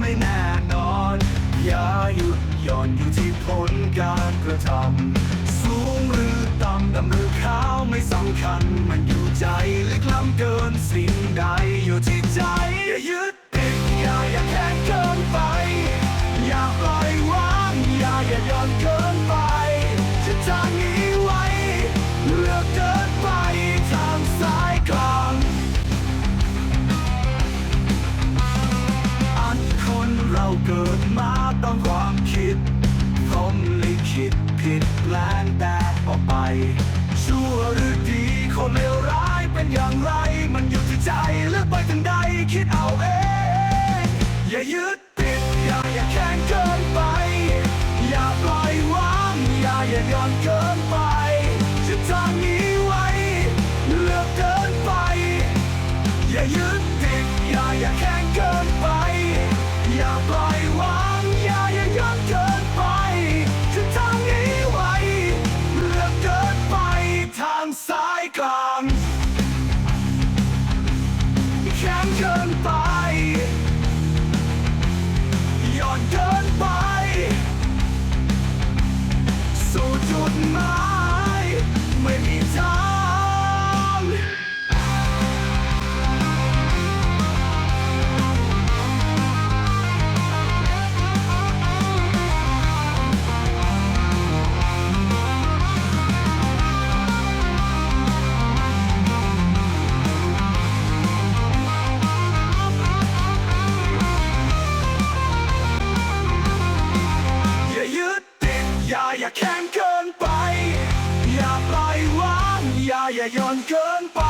ไม่แน่นอน อย่าหยุดย่อนอยู่ที่ผลการกระทำสูงหรือต่ำดำหรือขาวไม่สำคัญ มันอยู่ใจลึกล้ำเกินสิ่งใดอยู่ที่ใจ แปลงแต่ออกไป ชั่วหรือดีคนเลวร้ายเป็นอย่างไร มันอยู่ที่ใจเลือกไปทางใดคิดเอาเอง อย่ายืน เกินไปย่อนเกิน อย่าอย่าย่อนเกินไป